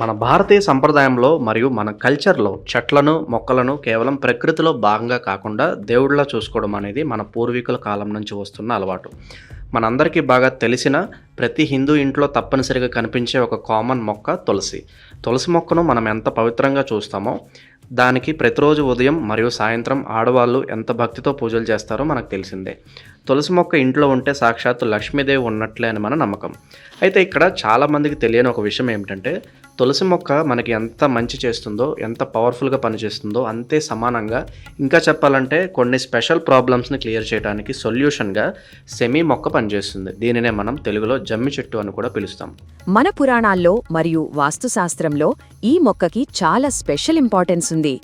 మన భారతీయ సంప్రదాయంలో మరియు మన కల్చర్లో చెట్లను మొక్కలను కేవలం ప్రకృతిలో భాగంగా కాకుండా దేవుడిలా చూసుకోవడం అనేది మన పూర్వీకుల కాలం నుంచి వస్తున్న అలవాటు. మనందరికీ బాగా తెలిసిన ప్రతి హిందూ ఇంట్లో తప్పనిసరిగా కనిపించే ఒక కామన్ మొక్క తులసి. తులసి మొక్కను మనం ఎంత పవిత్రంగా చూస్తామో దానికి ప్రతిరోజు ఉదయం మరియు సాయంత్రం ఆడవాళ్ళు ఎంత భక్తితో పూజలు చేస్తారో మనకు తెలిసిందే. తులసి మొక్క ఇంట్లో ఉంటే సాక్షాత్తు లక్ష్మీదేవి ఉన్నట్లే అని మన నమ్మకం. అయితే ఇక్కడ చాలామందికి తెలియని ఒక విషయం ఏమిటంటే తులసి మొక్క మనకి ఎంత మంచి చేస్తుందో ఎంత పవర్ఫుల్గా పనిచేస్తుందో అంతే సమానంగా ఇంకా చెప్పాలంటే కొన్ని స్పెషల్ ప్రాబ్లమ్స్ని క్లియర్ చేయడానికి సొల్యూషన్గా సెమీ మొక్క పనిచేస్తుంది. దీనినే మనం తెలుగులో జమ్మి చెట్టు అని కూడా పిలుస్తాం. మన పురాణాల్లో మరియు వాస్తుశాస్త్రంలో ఈ మొక్కకి చాలా స్పెషల్ ఇంపార్టెన్స్ ఉంది.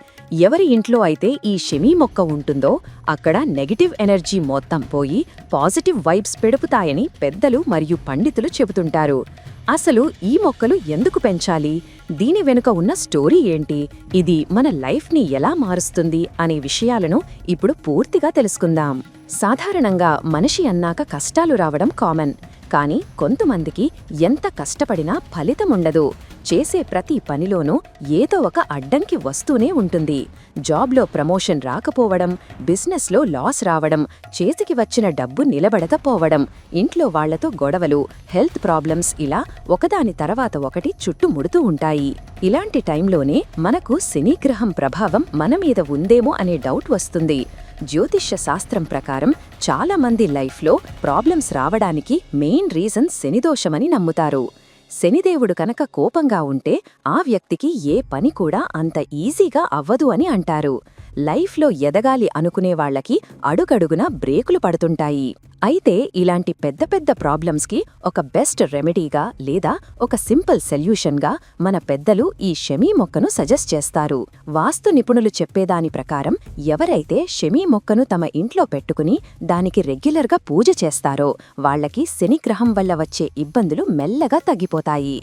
ఎవరి ఇంట్లో అయితే ఈ షమీ మొక్క ఉంటుందో అక్కడ నెగటివ్ ఎనర్జీ మొత్తం పోయి పాజిటివ్ వైబ్స్ పెడుపుతాయని పెద్దలు మరియు పండితులు చెబుతుంటారు. అసలు ఈ మొక్కలు ఎందుకు పెంచాలి? దీని వెనుక ఉన్న స్టోరీ ఏంటి? ఇది మన లైఫ్ని ఎలా మారుస్తుంది అనే విషయాలను ఇప్పుడు పూర్తిగా తెలుసుకుందాం. సాధారణంగా మనిషి అన్నాక కష్టాలు రావడం కామన్. కానీ కొంతమందికి ఎంత కష్టపడినా ఫలితం ఉండదు. చేసే ప్రతి పనిలోనూ ఏదో ఒక అడ్డంకి వస్తూనే ఉంటుంది. జాబ్లో ప్రమోషన్ రాకపోవడం బిజినెస్లో లాస్ రావడం చేతికి వచ్చిన డబ్బు నిలబడకపోవడం ఇంట్లో వాళ్ళతో గొడవలు హెల్త్ ప్రాబ్లమ్స్ ఇలా ఒకదాని తర్వాత ఒకటి చుట్టుముడుతూ ఉంటాయి. ఇలాంటి టైంలోనే మనకు శనిగ్రహం ప్రభావం మన మీద ఉందేమో అనే డౌట్ వస్తుంది. జ్యోతిష్య శాస్త్రం ప్రకారం చాలా మంది లైఫ్లో ప్రాబ్లమ్స్ రావడానికి మెయిన్ రీజన్ శనిదోషమని నమ్ముతారు. శనిదేవుడు కనుక కోపంగా ఉంటే ఆ వ్యక్తికి ఏ పని కూడా అంత ఈజీగా అవ్వదు అని అంటారు. లైఫ్లో ఎదగాలి అనుకునే వాళ్ళకి అడుగడుగున బ్రేకులు పడుతుంటాయి. అయితే ఇలాంటి పెద్ద పెద్ద ప్రాబ్లమ్స్కి ఒక బెస్ట్ రెమెడీగా లేదా ఒక సింపుల్ సొల్యూషన్గా మన పెద్దలు ఈ షమీ మొక్కను సజెస్ట్ చేస్తారు. వాస్తు నిపుణులు చెప్పేదాని ప్రకారం ఎవరైతే షమీ మొక్కను తమ ఇంట్లో పెట్టుకుని దానికి రెగ్యులర్గా పూజ చేస్తారో వాళ్ళకి శనిగ్రహం వల్ల వచ్చే ఇబ్బందులు మెల్లగా తగ్గిపోతాయి.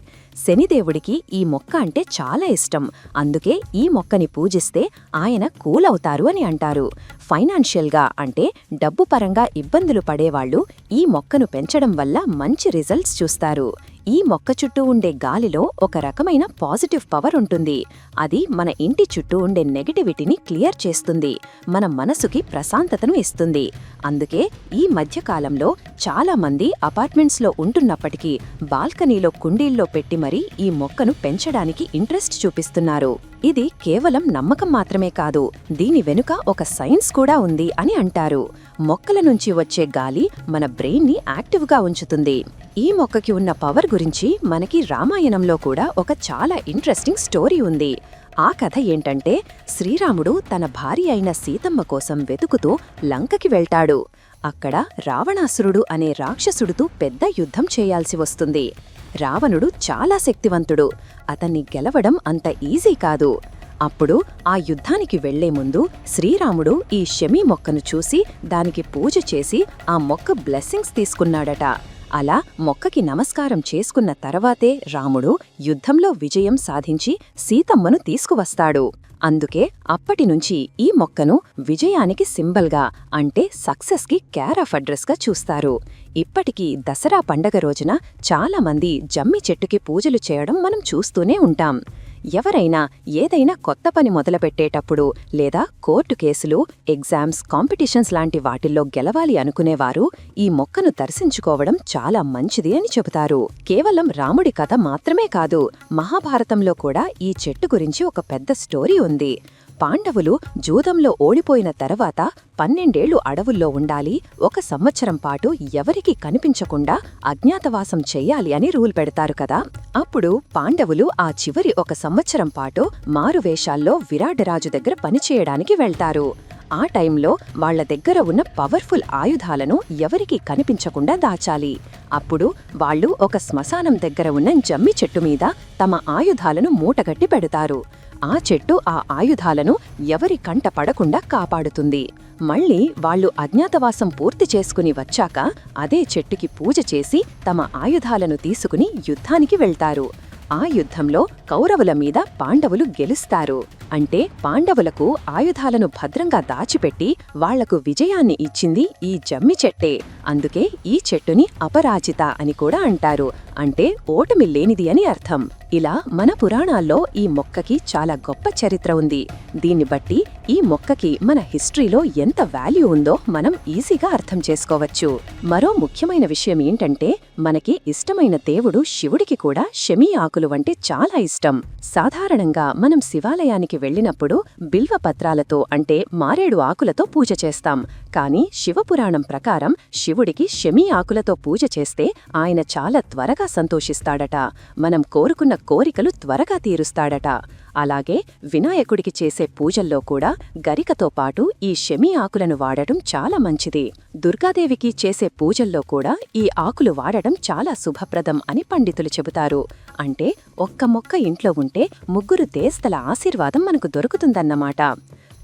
శనిదేవుడికి ఈ మొక్క అంటే చాలా ఇష్టం. అందుకే ఈ మొక్కని పూజిస్తే ఆయన కూల్ అవుతారు అని అంటారు. ఫైనాన్షియల్గా అంటే డబ్బు పరంగా ఇబ్బందులు పడేవాళ్ళు ఈ మొక్కను పెంచడం వల్ల మంచి రిజల్ట్స్ చూస్తారు. ఈ మొక్క చుట్టూ ఉండే గాలిలో ఒక రకమైన పాజిటివ్ పవర్ ఉంటుంది. అది మన ఇంటి చుట్టూ ఉండే నెగటివిటీని క్లియర్ చేస్తుంది. మన మనసుకి ప్రశాంతతను ఇస్తుంది. అందుకే ఈ మధ్యకాలంలో చాలా మంది అపార్ట్మెంట్స్లో ఉంటున్నప్పటికీ బాల్కనీలో కుండీల్లో పెట్టి మరీ ఈ మొక్కను పెంచడానికి ఇంట్రెస్ట్ చూపిస్తున్నారు. ఇది కేవలం నమ్మకం మాత్రమే కాదు దీని వెనుక ఒక సైన్స్ కూడా ఉంది అని అంటారు. మొక్కల నుంచి వచ్చే గాలి మన బ్రెయిన్ని యాక్టివ్గా ఉంచుతుంది. ఈ మొక్కకి ఉన్న పవర్ గురించి మనకి రామాయణంలో కూడా ఒక చాలా ఇంట్రెస్టింగ్ స్టోరీ ఉంది. ఆ కథ ఏంటంటే శ్రీరాముడు తన భార్య అయిన సీతమ్మ కోసం వెతుకుతూ లంకకి వెళ్తాడు. అక్కడ రావణాసురుడు అనే రాక్షసుడితో పెద్ద యుద్ధం చేయాల్సి వస్తుంది. రావణుడు చాలా శక్తివంతుడు. అతన్ని గెలవడం అంత ఈజీ కాదు. అప్పుడు ఆ యుద్ధానికి వెళ్ళే ముందు శ్రీరాముడు ఈ షమీ మొక్కను చూసి దానికి పూజ చేసి ఆ మొక్క బ్లెస్సింగ్స్ తీసుకున్నాడట. అలా మొక్కకి నమస్కారం చేసుకున్న తర్వాతే రాముడు యుద్ధంలో విజయం సాధించి సీతమ్మను తీసుకువస్తాడు. అందుకే అప్పటినుంచి ఈ మొక్కను విజయానికి సింబల్గా అంటే సక్సెస్కి కేర్ ఆఫ్ అడ్రస్గా చూస్తారు. ఇప్పటికీ దసరా పండగ రోజున చాలామంది జమ్మి చెట్టుకి పూజలు చేయడం మనం చూస్తూనే ఉంటాం. ఎవరైనా ఏదైనా కొత్త పని మొదలుపెట్టేటప్పుడు లేదా కోర్టు కేసులు ఎగ్జామ్స్ కాంపిటీషన్స్ లాంటి వాటిల్లో గెలవాలి అనుకునేవారు ఈ మొక్కను దర్శించుకోవడం చాలా మంచిది అని చెబుతారు. కేవలం రాముడి కథ మాత్రమే కాదు మహాభారతంలో కూడా ఈ చెట్టు గురించి ఒక పెద్ద స్టోరీ ఉంది. పాండవులు జూదంలో ఓడిపోయిన తర్వాత పన్నెండేళ్ళు అడవుల్లో ఉండాలి ఒక సంవత్సరం పాటు ఎవరికీ కనిపించకుండా అజ్ఞాతవాసం చెయ్యాలి అని రూల్ పెడతారు కదా. అప్పుడు పాండవులు ఆ చివరి ఒక సంవత్సరం పాటు మారువేషాల్లో విరాటరాజు దగ్గర పనిచేయడానికి వెళ్తారు. ఆ టైంలో వాళ్ళ దగ్గర ఉన్న పవర్ఫుల్ ఆయుధాలను ఎవరికీ కనిపించకుండా దాచాలి. అప్పుడు వాళ్ళు ఒక శ్మశానం దగ్గర ఉన్న జమ్మి చెట్టు మీద తమ ఆయుధాలను మూటగట్టి పెడతారు. ఆ చెట్టు ఆ ఆయుధాలను ఎవరి కంట పడకుండా కాపాడుతుంది. మళ్ళీ వాళ్ళు అజ్ఞాతవాసం పూర్తి చేసుకుని వచ్చాక అదే చెట్టుకి పూజ చేసి తమ ఆయుధాలను తీసుకుని యుద్ధానికి వెళ్తారు. ఆ యుద్ధంలో కౌరవుల మీద పాండవులు గెలుస్తారు. అంటే పాండవులకు ఆయుధాలను భద్రంగా దాచిపెట్టి వాళ్ళకు విజయాన్ని ఇచ్చింది ఈ జమ్మి చెట్టే. అందుకే ఈ చెట్టుని అపరాజిత అని కూడా అంటారు. అంటే ఓటమి లేనిది అని అర్థం. ఇలా మన పురాణాల్లో ఈ మొక్కకి చాలా గొప్ప చరిత్ర ఉంది. దీన్ని బట్టి ఈ మొక్కకి మన హిస్టరీలో ఎంత వాల్యూ ఉందో మనం ఈజీగా అర్థం చేసుకోవచ్చు. మరో ముఖ్యమైన విషయం ఏంటంటే మనకి ఇష్టమైన దేవుడు శివుడికి కూడా షమీ ఆకులు అంటే చాలా ఇష్టం. సాధారణంగా మనం శివాలయానికి వెళ్ళినప్పుడు బిల్వ పత్రాలతో అంటే మారేడు ఆకులతో పూజ చేస్తాం. కానీ శివపురాణం ప్రకారం శివుడికి షమీ ఆకులతో పూజ చేస్తే ఆయన చాలా త్వరగా సంతోషిస్తాడట. మనం కోరుకున్న కోరికలు త్వరగా తీరుస్తాడట. అలాగే వినాయకుడికి చేసే పూజల్లో కూడా గరికతో పాటు ఈ షమీ ఆకులను వాడటం చాలా మంచిది. దుర్గాదేవికి చేసే పూజల్లో కూడా ఈ ఆకులు వాడటం చాలా శుభప్రదం అని పండితులు చెబుతారు. అంటే ఒక్క మొక్క ఇంట్లో ఉంటే ముగ్గురు దేస్తల ఆశీర్వాదం మనకు దొరుకుతుందన్నమాట.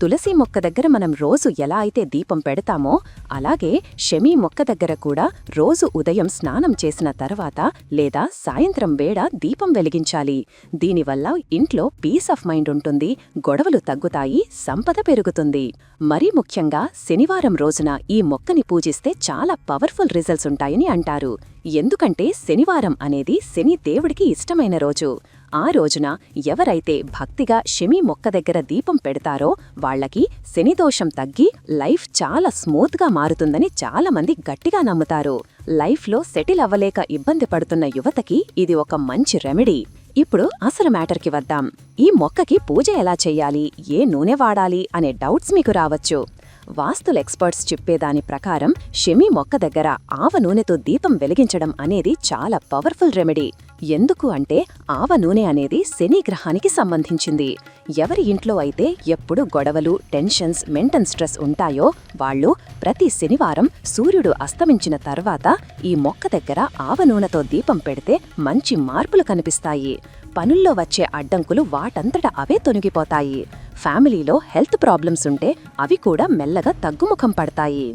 తులసి మొక్క దగ్గర మనం రోజు ఎలా అయితే దీపం పెడతామో అలాగే షమీ మొక్క దగ్గర కూడా రోజు ఉదయం స్నానం చేసిన తర్వాత లేదా సాయంత్రం వేళ దీపం వెలిగించాలి. దీనివల్ల ఇంట్లో పీస్ ఆఫ్ మైండ్ ఉంటుంది గొడవలు తగ్గుతాయి సంపద పెరుగుతుంది. మరీ ముఖ్యంగా శనివారం రోజున ఈ మొక్కని పూజిస్తే చాలా పవర్ఫుల్ రిజల్ట్స్ ఉంటాయని అంటారు. ఎందుకంటే శనివారం అనేది శని దేవుడికి ఇష్టమైన రోజు. ఆ రోజున ఎవరైతే భక్తిగా షమి మొక్క దగ్గర దీపం పెడతారో వాళ్ళకి శనిదోషం తగ్గి లైఫ్ చాలా స్మూత్గా మారుతుందని చాలామంది గట్టిగా నమ్ముతారు. లైఫ్లో సెటిల్ అవ్వలేక ఇబ్బంది పడుతున్న యువతకి ఇది ఒక మంచి రెమెడీ. ఇప్పుడు అసలు మ్యాటర్కి వద్దాం. ఈ మొక్కకి పూజ ఎలా చెయ్యాలి ఏ నూనె వాడాలి? అనే డౌట్స్ మీకు రావచ్చు. వాస్తుల ఎక్స్పర్ట్స్ చెప్పేదాని ప్రకారం షెమీ మొక్క దగ్గర ఆవ నూనెతో దీపం వెలిగించడం అనేది చాలా పవర్ఫుల్ రెమెడీ. ఎందుకు అంటే ఆవ నూనె అనేది శని గ్రహానికి సంబంధించింది. ఎవరి ఇంట్లో అయితే ఎప్పుడు గొడవలు టెన్షన్స్ మెంటల్ స్ట్రెస్ ఉంటాయో వాళ్ళు ప్రతి శనివారం సూర్యుడు అస్తమించిన తర్వాత ఈ మొక్క దగ్గర ఆవ నూనెతో దీపం పెడితే మంచి మార్పులు కనిపిస్తాయి. పనుల్లో వచ్చే అడ్డంకులు వాటంతట అవే తొలగిపోతాయి ఫ్యామిలీలో హెల్త్ ప్రాబ్లమ్స్ ఉంటే అవి కూడా మెల్లగా తగ్గుముఖం పడతాయి.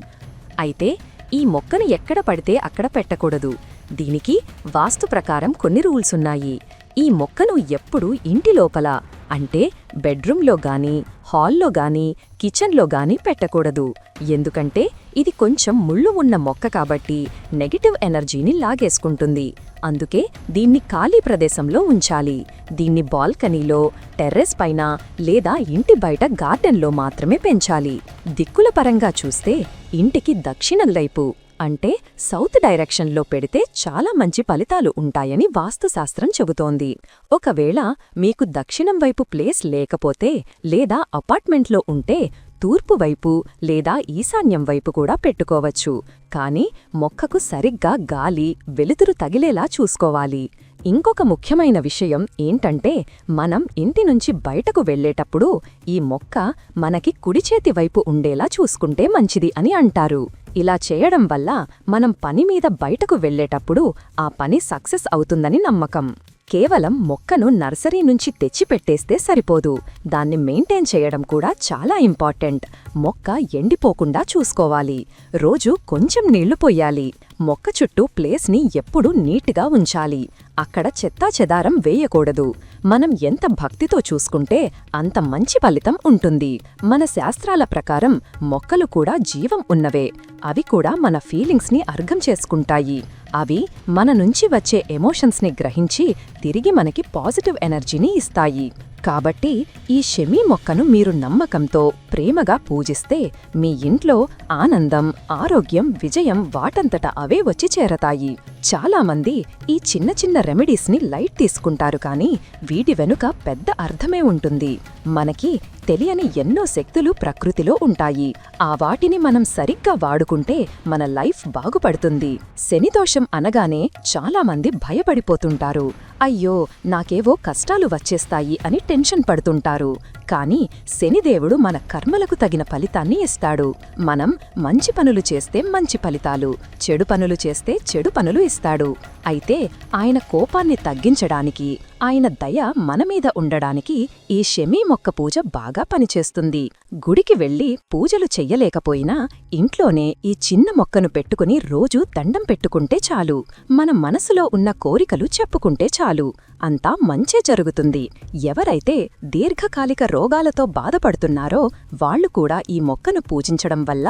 అయితే ఈ మొక్కను ఎక్కడ పడితే అక్కడ పెట్టకూడదు. దీనికి వాస్తు ప్రకారం కొన్ని రూల్స్ ఉన్నాయి. ఈ మొక్కను ఎప్పుడు ఇంటి లోపల అంటే బెడ్రూమ్లో గాని హాల్లో గాని కిచెన్లో గాని పెట్టకూడదు. ఎందుకంటే ఇది కొంచెం ముళ్ళు ఉన్న మొక్క కాబట్టి నెగటివ్ ఎనర్జీని లాగేసుకుంటుంది. అందుకే దీన్ని ఖాళీ ప్రదేశంలో ఉంచాలి. దీన్ని బాల్కనీలో టెర్రస్ పైన లేదా ఇంటి బయట గార్డెన్లో మాత్రమే పెంచాలి. దిక్కుల పరంగా చూస్తే ఇంటికి దక్షిణం వైపు అంటే సౌత్ డైరెక్షన్లో పెడితే చాలా మంచి ఫలితాలు ఉంటాయని వాస్తుశాస్త్రం చెబుతోంది. ఒకవేళ మీకు దక్షిణం వైపు ప్లేస్ లేకపోతే లేదా అపార్ట్మెంట్లో ఉంటే తూర్పు వైపు లేదా ఈశాన్యం వైపు కూడా పెట్టుకోవచ్చు. కానీ మొక్కకు సరిగ్గా గాలి వెలుతురు తగిలేలా చూసుకోవాలి. ఇంకొక ముఖ్యమైన విషయం ఏంటంటే మనం ఇంటి నుంచి బయటకు వెళ్ళేటప్పుడు ఈ మొక్క మనకి కుడిచేతి వైపు ఉండేలా చూసుకుంటే మంచిది అని అంటారు. ఇలా చేయడం వల్ల మనం పని మీద బయటకు వెళ్ళేటప్పుడు ఆ పని సక్సెస్ అవుతుందని నమ్మకం. కేవలం మొక్కను నర్సరీ నుంచి తెచ్చిపెట్టేస్తే సరిపోదు. దాన్ని మెయింటైన్ చేయడం కూడా చాలా ఇంపార్టెంట్. మొక్క ఎండిపోకుండా చూసుకోవాలి. రోజు కొంచెం నీళ్ళు పొయ్యాలి మొక్క చుట్టూ ప్లేస్ని ఎప్పుడూ నీట్గా ఉంచాలి. అక్కడ చెత్తా చెదారం వేయకూడదు. మనం ఎంత భక్తితో చూసుకుంటే అంత మంచి ఫలితం ఉంటుంది. మన శాస్త్రాల ప్రకారం మొక్కలు కూడా జీవం ఉన్నవే. అవి కూడా మన ఫీలింగ్స్ని అర్థం చేసుకుంటాయి. అవి మన నుంచి వచ్చే ఎమోషన్స్ని గ్రహించి తిరిగి మనకి పాజిటివ్ ఎనర్జీని ఇస్తాయి. కాబట్టి ఈ షమీ మొక్కను మీరు నమ్మకంతో ప్రేమగా పూజిస్తే మీ ఇంట్లో ఆనందం ఆరోగ్యం విజయం వాటంతట అవే వచ్చి చేరతాయి. చాలామంది ఈ చిన్న చిన్న రెమెడీస్ని లైట్ తీసుకుంటారు కానీ వీటి వెనుక పెద్ద అర్థమే ఉంటుంది. మనకి తెలియని ఎన్నో శక్తులు ప్రకృతిలో ఉంటాయి. ఆ వాటిని మనం సరిగ్గా వాడుకుంటే మన లైఫ్ బాగుపడుతుంది. శనిదోషం అనగానే చాలామంది భయపడిపోతుంటారు. అయ్యో నాకేవో కష్టాలు వచ్చేస్తాయి అని టెన్షన్ పడుతుంటారు. కానీ శనిదేవుడు మన కర్మలకు తగిన ఫలితాన్ని ఇస్తాడు. మనం మంచి పనులు చేస్తే మంచి ఫలితాలు చెడు పనులు చేస్తే చెడు పనులు ఇస్తాడు. అయితే ఆయన కోపాన్ని తగ్గించడానికి ఆయన దయ మనమీద ఉండడానికి ఈ షమీ మొక్క పూజ బాగా పనిచేస్తుంది. గుడికి వెళ్ళి పూజలు చెయ్యలేకపోయినా ఇంట్లోనే ఈ చిన్న మొక్కను పెట్టుకుని రోజూ దండం పెట్టుకుంటే చాలు. మన మనసులో ఉన్న కోరికలు చెప్పుకుంటే చాలు. అంతా మంచే జరుగుతుంది. ఎవరైతే దీర్ఘకాలిక రోగాలతో బాధపడుతున్నారో వాళ్ళు కూడా ఈ మొక్కను పూజించడం వల్ల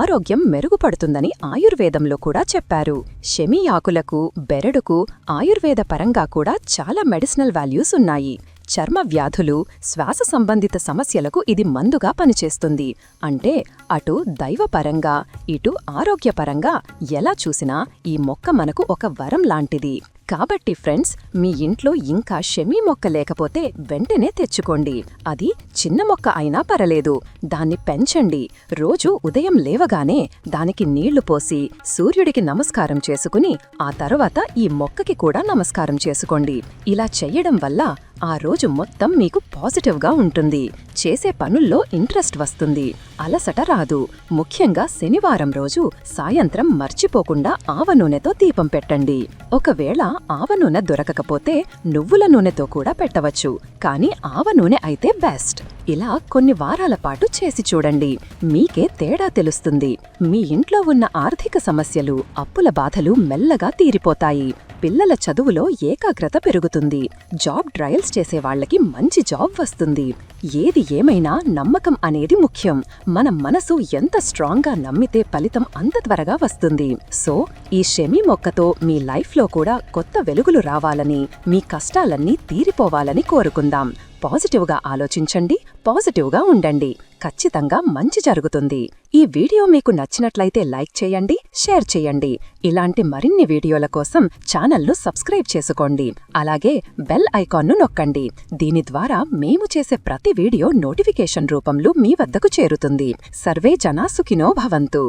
ఆరోగ్యం మెరుగుపడుతుందని ఆయుర్వేదంలో కూడా చెప్పారు. షమి ఆకులకు బెరడుకు ఆయుర్వేద పరంగా కూడా చాలా మెడిసినల్ వాల్యూస్ ఉన్నాయి. చర్మ వ్యాధులు శ్వాస సంబంధిత సమస్యలకు ఇది మందుగా పనిచేస్తుంది. అంటే అటు దైవపరంగా ఇటు ఆరోగ్యపరంగా ఎలా చూసినా ఈ మొక్క మనకు ఒక వరం లాంటిది. కాబట్టి ఫ్రెండ్స్ మీ ఇంట్లో ఇంకా షమీ మొక్క లేకపోతే వెంటనే తెచ్చుకోండి. అది చిన్న మొక్క అయినా పర్లేదు దాన్ని పెంచండి. రోజు ఉదయం లేవగానే దానికి నీళ్ళు పోసి సూర్యుడికి నమస్కారం చేసుకుని ఆ తర్వాత ఈ మొక్కకి కూడా నమస్కారం చేసుకోండి. ఇలా చెయ్యడం వల్ల ఆ రోజు మొత్తం మీకు పాజిటివ్గా ఉంటుంది. చేసే పనుల్లో ఇంట్రెస్ట్ వస్తుంది. అలసట రాదు. ముఖ్యంగా శనివారం రోజు సాయంత్రం మర్చిపోకుండా ఆవ నూనెతో దీపం పెట్టండి. ఒకవేళ ఆవ నూనె దొరకకపోతే నువ్వుల నూనెతో కూడా పెట్టవచ్చు. కానీ ఆవ నూనె అయితే బెస్ట్. ఇలా కొన్ని వారాల పాటు చేసి చూడండి. మీకే తేడా తెలుస్తుంది. మీ ఇంట్లో ఉన్న ఆర్థిక సమస్యలు అప్పుల బాధలు మెల్లగా తీరిపోతాయి. పిల్లల చదువులో ఏకాగ్రత పెరుగుతుంది. జాబ్ ట్రయల్స్ చేసే వాళ్ళకి మంచి జాబ్ వస్తుంది. ఏది ఏమైనా నమ్మకం అనేది ముఖ్యం. మన మనసు ఎంత స్ట్రాంగ్గా నమ్మితే ఫలితం అంత త్వరగా వస్తుంది. సో ఈ షెమి మొక్కతో మీ లైఫ్లో కూడా కొత్త వెలుగులు రావాలని మీ కష్టాలన్నీ తీరిపోవాలని కోరుకుందాం. పాజిటివ్గా ఆలోచించండి పాజిటివ్గా ఉండండి. ఖచ్చితంగా మంచి జరుగుతుంది. ఈ వీడియో మీకు నచ్చినట్లయితే లైక్ చేయండి షేర్ చేయండి. ఇలాంటి మరిన్ని వీడియోల కోసం ఛానల్ను సబ్స్క్రైబ్ చేసుకోండి. అలాగే బెల్ ఐకాన్ను నొక్కండి. దీని ద్వారా మేము చేసే ప్రతి వీడియో నోటిఫికేషన్ రూపంలో మీ వద్దకు చేరుతుంది. సర్వే జనా సుఖినో భవంతు.